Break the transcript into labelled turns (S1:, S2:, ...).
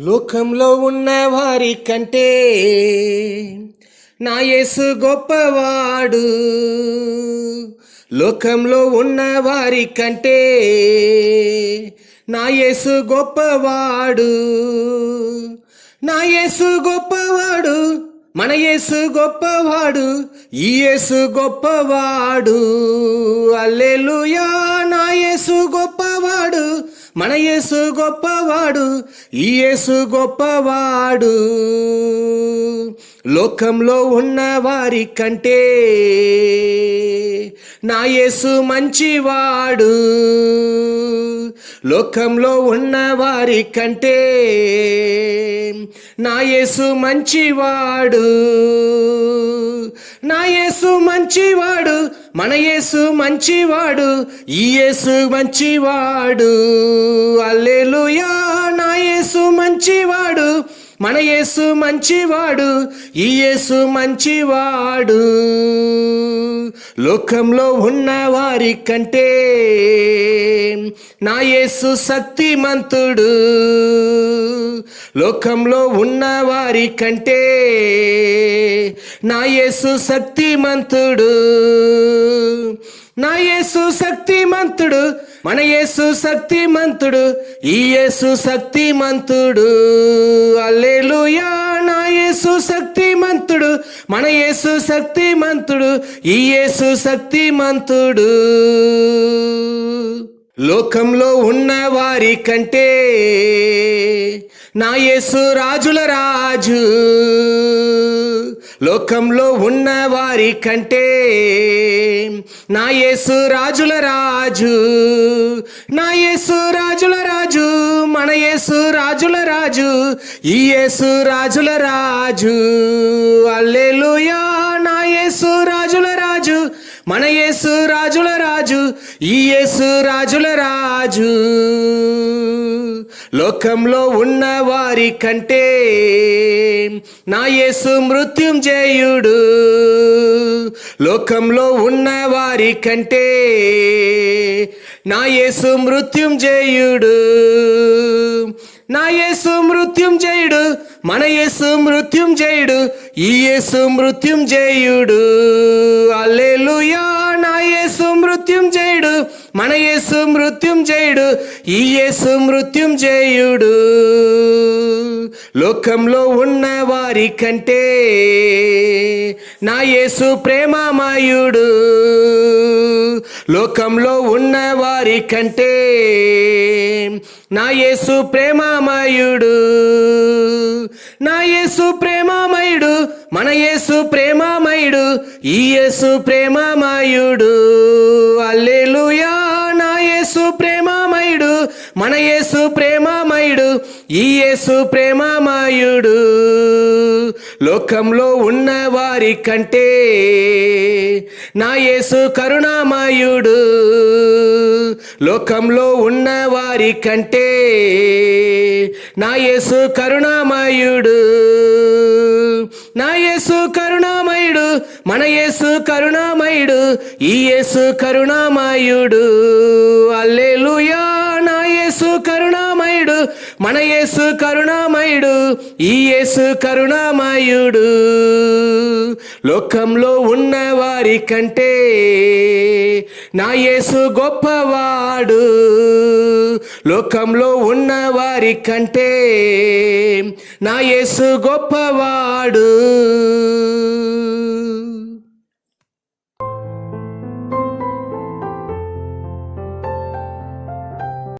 S1: లోకంలో ఉన్న వారి కంటే నా యేసు గొప్పవాడు. లోకంలో ఉన్న వారి కంటే నా యేసు గొప్పవాడు. నా యేసు గొప్పవాడు మన యేసు గొప్పవాడు ఈ యేసు గొప్పవాడు. అల్లెలుయా నా యేసు గొప్ప మన యేసు గొప్పవాడు ఈ యేసు గొప్పవాడు. లోకంలో ఉన్న వారి కంటే నా యేసు మంచివాడు. లోకంలో ఉన్న వారి కంటే నా యేసు మంచివాడు. నా యేసు మంచివాడు మన యేసు మంచివాడు ఈ యేసు మంచివాడు. అల్లెలుయా నా యేసు మంచివాడు. మన యేసు మంచివాడు ఈ యేసు మంచివాడు. లోకంలో ఉన్న వారి కంటే నా యేసు శక్తిమంతుడు. లోకంలో ఉన్న వారి కంటే నా యేసు శక్తిమంతుడు. నా యేసు శక్తిమంతుడు మన యేసు శక్తిమంతుడు ఈ యేసు శక్తిమంతుడు. అల్లెలుయా నా యేసు శక్తిమంతుడు మన యేసు శక్తిమంతుడు ఈ యేసు శక్తిమంతుడు. లోకంలో ఉన్న వారి కంటే నా యేసు రాజుల రాజు. లోకంలో ఉన్న వారి కంటే నా యేసు రాజుల రాజు నా యేసు రాజుల రాజు మన యేసు రాజుల రాజు ఈ యేసు రాజుల రాజు. అల్లెలుయా నా యేసు రాజుల మన యేసు రాజుల రాజు ఈ యేసు రాజుల రాజు. లోకంలో ఉన్న వారి కంటే నా యేసు మృత్యుంజయుడు లోకంలో ఉన్న వారి కంటే నా యేసు మృత్యుంజయుడు నా యేసు మృత్యుంజయుడు మన యేసు మృత్యుంజయుడు ఈ యేసు మృత్యుంజయుడు అల్లెలుయా నా యేసు మృత్యుంజయుడు మన యేసు మృత్యుంజయుడు ఈ యేసు మృత్యుంజయుడు లోకంలో ఉన్న వారి కంటే నా యేసు ప్రేమమయుడు. లోకంలో ఉన్న వారి కంటే నా యేసు ప్రేమమయుడు. నా యేసు ప్రేమమయుడు మన యేసు ప్రేమమయుడు ఈ యేసు ప్రేమమయుడు. అల్లే మన యేసు ప్రేమమయుడు ఈ యేసు ప్రేమమయుడు. లోకంలో ఉన్న వారి కంటే నా యేసు కరుణామయుడు. లోకంలో ఉన్న వారి కంటే నా యేసు కరుణామయుడు. నా యేసు కరుణామయుడు మన యేసు కరుణామయుడు ఈ యేసు కరుణామయుడు. అల్లెలుయా. మన యేసు కరుణామయుడు ఈ యేసు కరుణామయుడు. లోకంలో ఉన్న వారి కంటే నా యేసు గొప్పవాడు. లోకంలో ఉన్న వారి కంటే నా యేసు గొప్పవాడు.